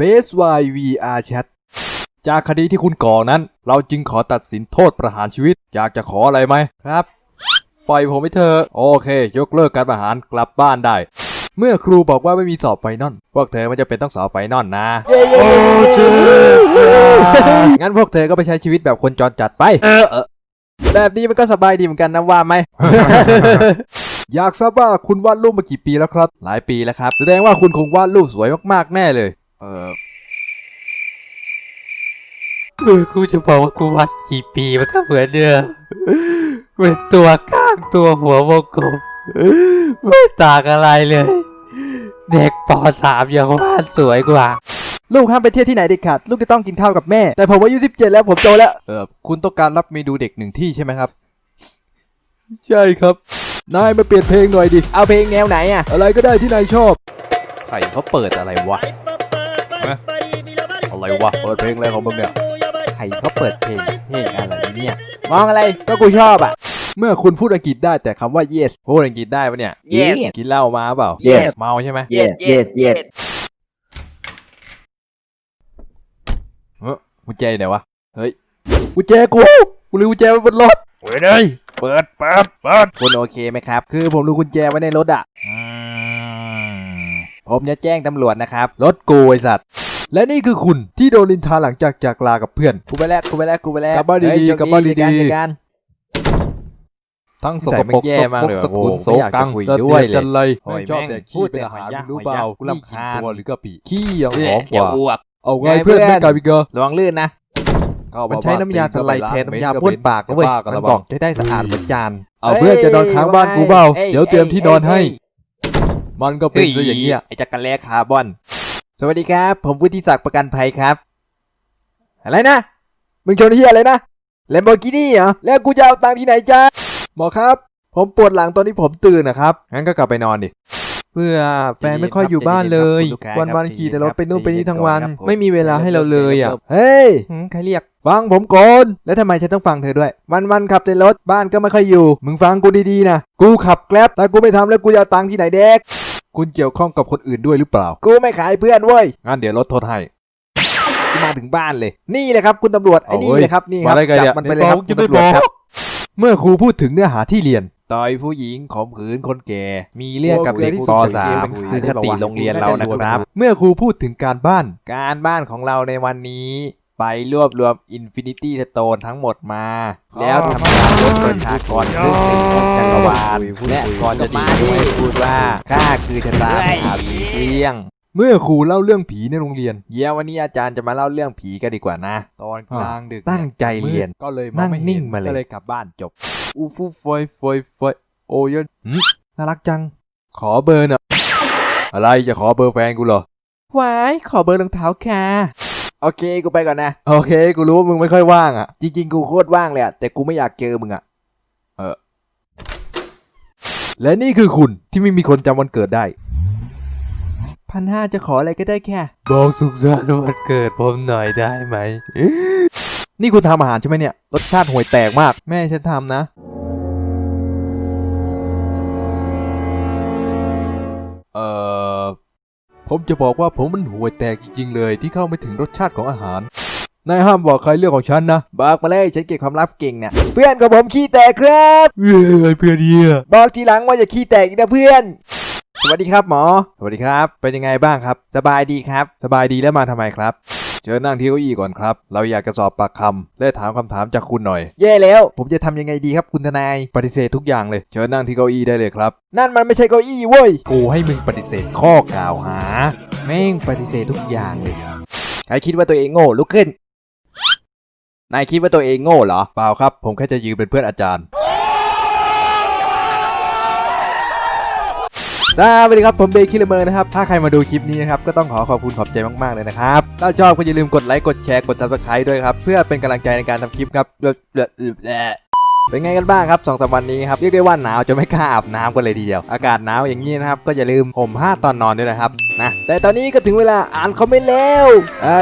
Base Y VR Chat จากคดีที่คุณก่อนั้น เราจึงขอตัดสินโทษประหารชีวิต อยากจะขออะไรไหมครับ ปล่อยผมไปเถอะโอเค ยกเลิกการประหารกลับบ้านได้ เมื่อครูบอกว่าไม่มีสอบไฟนอลพวกเธอไม่จะเป็นต้องสอบไฟนอลนะโอ้เจ๊งั้นพวกเธอก็ไปใช้ชีวิตแบบคนจรจัดไปเออแบบนี้มันก็สบายดีเหมือนกันนะว่าไหม อยากทราบว่าคุณวาดรูปมากี่ปีแล้วครับ หลายปีแล้วครับ แสดงว่าคุณคงวาดรูปสวยมากๆแน่เลย เออเออกูจะบอกว่ากูวัดกี่ปีมันก็เหมือนเดิมเป็นตัวข้างตัวหัววงกลมไม่ต่างอะไรเลย เด็กปสามยังวาดสวยกว่า ลูกห้ามไปเที่ยวที่ไหนเด็ดขาดลูกจะต้องกินข้าวกับแม่ แต่ผมอายุ17 แล้วผมโตแล้ว เออคุณต้องการรับเมนูเด็กหนึ่งที่ใช่ไหมครับ ใช่ครับ นายมาเปลี่ยนเพลงหน่อยดิ เอาเพลงแนวไหนอะอะไรก็ได้ที่นายชอบ ใครเขาเปิดอะไรวะ อะไรวะเปิดเพลงอะไรของมึงเนี่ยใครเขาเปิดเพลงเพลงอะไรเนี่ย มองอะไรก็กูชอบอะ เมื่อคุณพูดอังกฤษได้แต่คำว่า yes พูดอังกฤษได้ปะเนี่ย Yes กินเหล้ามาเปล่า Yes เมาใช่ไหม Yes Yes Yes เฮ้ยกุญแจอยู่ไหนวะ เฮ้ยกุญแจกูกูลืมกุญแจไว้บนรถเว้ยเลยเปิดเปิดเปิดคุณโอเคไหมครับ คือผมลืมกุญแจไว้ในรถอะ ผมจะแจ้งตำรวจนะครับ รถกูไอสัตว์ และนี่คือคุณที่โดนลินทาหลังจากจากลากับเพื่อน กูไปแล้วกูไปแล้วกูไปแล้วกลับบ้านดีๆเฮ้ยกลับบ้านดีเจอกันเจอๆกันทั้งสแต่กมันปรกแย่มากเลยสกุลโอ้โหโซกังไม่อยากจะคุยด้วยเลยจันไรโอ้ยชอบแม่งแดกพูขี้ดเป็นแต่อาหารหอยรู้ยากเปล่าหอยยากกูรำคาญหอยยากตัวหรือกะปิขี้ยังหอมกจะว่า อ้วก เอาไงไงเพื่อนเพื่อนไม่กลายเป็นเกอระวังลื่นนะ มันใช้น้ำยาสไลด์แทนน้ำยาพ่นปากนะเว้ย มันมันบบออกกจะได้สะอาดเหมือนจาน เอาเพื่อนจะนอนค้างบ้านกูเปล่าอ้เดี๋ยวเตรียมที่นอนให้เอ้ย มันก็เป็นซะอย่างเงี้ยไอ้จักรแลคาร์บอน สวัสดีครับ ผมวุฒิศักดิ์ประกันภัยครับ อะไรนะ มึงชนที่อะไรนะแลมโบกินี่เหรอ แล้วกูจะเอาตังค์ที่ไหนจ้าหมอครับ ผมปวดหลังตอนที่ผมตื่นนะครับ งั้นก็กลับไปนอนดิเพื่อแฟนไม่ค่อยอยู่บ้านเลย วันวันๆขี่แต่รถไปนู่นไปนี่ทั้งวัน ไม่มีเวลาให้เราเลยอะ เฮ้ยหืมใครเรียก ฟังผมก่อนแล้วทำไมฉันต้องฟังเธอด้วย วันวันๆขับแต่รถบ้านก็ไม่ค่อยอยู่ มึงฟังกูดีๆนะ กูขับแกร็บแต่กูไม่ทำแล้วกูจะเอาตังค์ที่ไหนเด็ก คุณเกี่ยวข้องกับคนอื่นด้วยหรือเปล่า กูไม่ขายเพื่อนเว้ย งั้นเดี๋ยวรถโทษให้กูมาถึงบ้านเลย นี่เลยครับคุณตำรวจไอ้นี่เอาเว้ยเลยครับนี่ครับมาได้ไงจัเนี่ยมันไปเลยครับจะคุณไม่ตำรวจบอกครับ เมื่อครูพูดถึงเนื้อหาที่เรียน ต่อยผู้หญิงข่มขืนคนแก่ มีเรื่องกับเด็กป .3 คือคติโรงเรียนเรานะครับ เมื่อครูพูดถึงการบ้าน การบ้านของเราในวันนี้ ไปรวบรวม Infinity Stone ทั้งหมดมา แล้วทำการลดประชากรครึ่งหนึ่งของจักรวาลและก่อนจะดีให้พูดว่าข้าคือชะตาอาผีเลี้ยง เมื่อครูเล่าเรื่องผีในโรงเรียน เดี๋ยววันนี้อาจารย์จะมาเล่าเรื่องผีกันดีกว่านะ ตอนกลางดึกตั้งใจเรียนก็เลยนั่งไห็นิ่งมาเลยก็เลยกลับบ้านจบ อูฟูฟอยฟอยฟอยโอยนหืมน่ารักจัง ขอเบอร์หน่อยอะไรจะขอเบอร์แฟนกูเหรอวายขอเบอร์รองเท้าค่ะ โอเคกูไปก่อนนะ โอเค กูรู้ว่ามึงไม่ค่อยว่างอะ จริง ๆ กูโคตรว่างเลยอะแต่กูไม่อยากเจอมึงอะและนี่คือคุณที่ไม่มีคนจำวันเกิดได้ พันห้าจะขออะไรก็ได้แค่ บอกสุขสันต์วันเกิดผมหน่อยได้ไหม นี่คุณทำอาหารใช่ไหมเนี่ย รสชาติห่วยแตกมาก แม่ฉันทำนะ ผมจะบอกว่าผมมันห่วยแตกจริงๆเลยที่เข้าไม่ถึงรสชาติของอาหาร นายห้ามบอกใครเรื่องของฉันนะ บอกมาเลยฉันเก็บความลับเก่งเนี่ยเพื่อนของผมขี้แตกครับเอ้ยเพื่อนเดียบอกทีหลังว่าอย่าขี้แตกอีกนะเพื่อน สวัสดีครับหมอ สวัสดีครับ เป็นยังไงบ้างครับ สบายดีครับ สบายดีแล้วมาทำไมครับ เชิญนั่งที่เก้าอี้ก่อนครับ เราอยากจะสอบปากคำและถามคำถามจากคุณหน่อย แย่แล้ว ผมจะทำยังไงดีครับคุณทนาย ปฏิเสธทุกอย่างเลย เชิญนั่งที่เก้าอี้ได้เลยครับ นั่นมันไม่ใช่เก้าอี้เว้ย กูให้มึงปฏิเสธข้อกล่าวหา แม่งปฏิเสธทุกอย่างเลย ใครคิดว่าตัวเองโง่ลุกขึ้น นายคิดว่าตัวเองโง่เหรอ เปล่าครับ ผมแค่จะยืมเป็นเพื่อนอาจารย์ สวัสดีครับผมเบคิลเมอร์นะครับ ถ้าใครมาดูคลิปนี้นะครับ ก็ต้องขอขอบคุณขอบใจมาก ๆ เลยนะครับ ถ้าชอบก็อย่าลืมกดไลค์ กดแชร์ กด subscribe ด้วยครับ เพื่อเป็นกำลังใจในการทำคลิปครับเป็นไงกันบ้างครับสองสามวันนี้ครับเรียกได้ว่าหนาวจะไม่กล้าอาบน้ำกันเลยทีเดียว อากาศหนาวอย่างนี้นะครับ ก็อย่าลืมห่มผ้าตอนนอนด้วยนะครับนะแต่ตอนนี้ก็ถึงเวลาอ่านคอมเมนต์แล้ว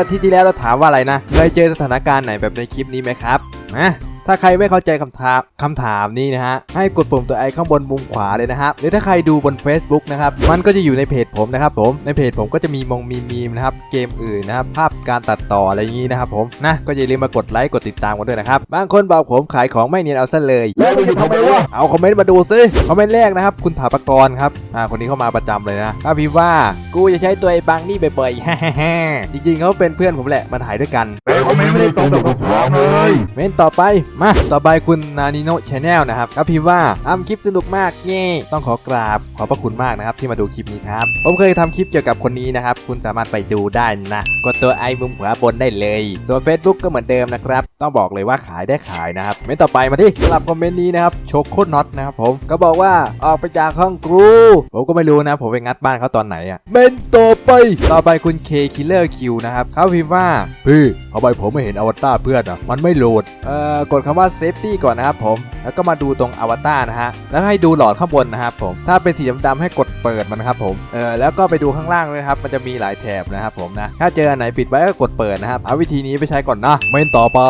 ที่ที่แล้วเราถามว่าอะไรนะเคยเจอสถานการณ์ไหนแบบในคลิปนี้ไหมครับนะ ถ้าใครไม่เข้าใจคำถามคำถามนี้นะฮะ ให้กดปุ่มตัวไอข้างบนมุมขวาเลยนะครับ หรือถ้าใครดูบน Facebook นะครับ มันก็จะอยู่ในเพจผมนะครับผม ในเพจผมก็จะมีมงมีมีมนะครับ เกมอื่นนะครับ ภาพการตัดต่ออะไรอย่างนี้นะครับผม นะ ก็อย่าลืมมากดไลค์ กดติดตามกันด้วยนะครับ บางคนบอกผมขายของไม่เนียนเอาซะเลย แล้วมึงจะทำไมวะ เอาคอมเมนต์มาดูซิ คอมเมนต์แรกนะครับ คุณถาปกรณ์ครับ อ่า คนนี้เข้ามาประจำเลยนะก็พิมพ์ว่า กูจะใช้ตัวไอ้บังนี่บ่อยๆฮ่าๆๆจริงๆเขาเป็นเพื่อนผมแหละ มาถ่ายด้วยกันแต่ คอมเมนต์ไม่ได้ตรงกับคำถามเลยเมนต่อไปมาต่อไปคุณนานิโนชาแนลนะครับก็พิมพ์ว่าทำคลิปสนุกมากเง่ต้องขอกราบขอบพระคุณมากนะครับที่มาดูคลิปนี้ครับผมเคยทำคลิปเกี่ยวกับคนนี้นะครับ คุณสามารถไปดูได้นะกดตัวไอมุมขวาบนได้เลยส่วน Facebook ก็เหมือนเดิมนะครับต้องบอกเลยว่าขายได้ขายนะครับเมนต่อไปมาที่สำหรับคอมเมนต์นี้นะครับโชโคน็อตนะครับผมก็บอกว่าออกไปจากห้องครูผมก็ไม่รู้นะ ผมไปงัดบ้านเขาตอนไหนอะเมนต่อไปต่อไปคุณ K Killer Q นะครับเขาพิมพ์ว่าพี่ทำไมผมไม่เห็นอวตารเพื่อนอะมันไม่โหลดเอ่อกดคำว่า safety ก่อนนะครับผมแล้วก็มาดูตรงอวตารนะฮะแล้วให้ดูหลอดข้างบนนะครับผมถ้าเป็นสีดำๆให้กดเปิดมันครับผมเออแล้วก็ไปดูข้างล่างด้วยครับมันจะมีหลายแถบนะครับผมนะถ้าเจออันไหนปิดไว้ก็กดเปิดนะครับเอาวิธีนี้ไปใช้ก่อนนะเมนต่อไป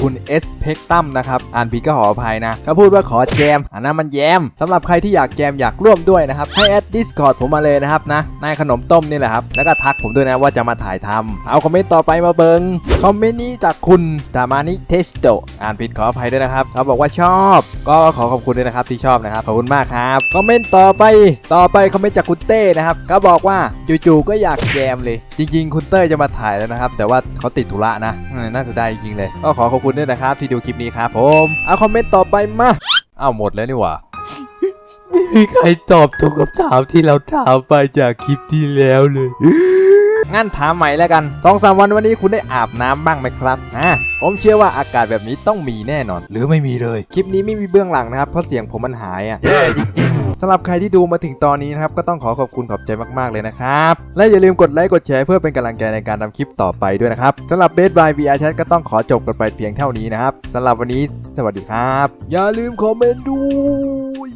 คุณ S p e c t r u m นะครับ อ่านผิดก็ขออภัยนะเขาพูดว่าขอแจมอันนั้นมันแยมสำหรับใครที่อยากแจมอยากร่วมด้วยนะครับ ให้แอด Discord ผมมาเลยนะครับนะนายขนมต้มนี่แหละครับ แล้วก็ทักผมด้วยนะว่าจะมาถ่ายทำเอาคอมเมนต์ต่อไปมาเบิงคอมเมนต์นี้จากคุณตามานิเทสโตอ่านผิดขออภัยด้วยนะครับเขาบอกว่าชอบ ก็ขอขอบคุณด้วยนะครับที่ชอบนะครับขอบคุณมากครับคอมเมนต์ต่อไปต่อไปคอมเมนต์จากคุณเต้นะครับเขาบอกว่าจู่ๆก็อยากแจมเลย จริง ๆ คุณเต้จะมาถ่ายแล้วนะครับ แต่ว่าเขาติดธุระนะน่าจะได้จริงเลยก็ขอขอบคุณด้วยนะครับ ที่ดูคลิปนี้ครับผมเอาคอมเมนต์ต่อไปมาเอาหมดแล้วนี่หว่าไม่มีใครตอบถูกคำถามที่เราถามไปจากคลิปที่แล้วเลยงั้นถามใหม่แล้วกันสองสามวันวันนี้คุณได้อาบน้ำบ้างไหมครับอ่าผมเชื่อว่าอากาศแบบนี้ต้องมีแน่นอน หรือไม่มีเลย คลิปนี้ไม่มีเบื้องหลังนะครับ เพราะเสียงผมมันหายอะแย่จริง สำหรับใครที่ดูมาถึงตอนนี้นะครับก็ต้องขอขอบคุณขอบใจมากๆเลยนะครับ และอย่าลืมกดไลค์กดแชร์เพื่อเป็นกำลังใจในการทำคลิปต่อไปด้วยนะครับสำหรับเบสบาย VR Chat ก็ต้องขอจบกันไปเพียงเท่านี้นะครับสำหรับวันนี้สวัสดีครับ อย่าลืมคอมเมนต์ด้วย